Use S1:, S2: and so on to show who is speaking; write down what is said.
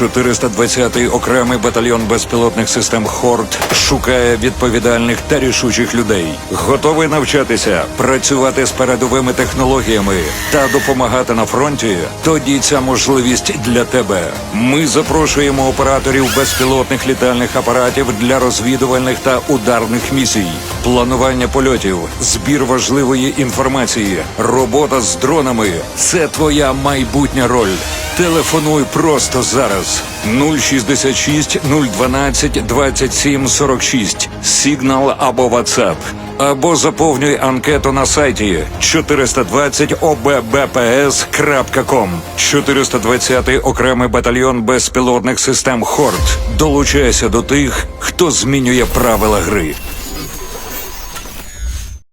S1: 420-й окремий батальйон безпілотних систем Хорд шукає відповідальних та рішучих людей. Готовий навчатися, працювати з передовими технологіями та допомагати на фронті? Тоді ця можливість для тебе. Ми запрошуємо операторів безпілотних літальних апаратів для розвідувальних та ударних місій, планування польотів, збір важливої інформації, робота з дронами це твоя майбутня роль. Телефонуй просто зараз 066 012 27 46 Сигнал або WhatsApp. Або заповнюй анкету на сайті 420 obbps.com 420 окремий батальйон безпілотних систем Хорд. Долучайся до тих, хто змінює правила гри.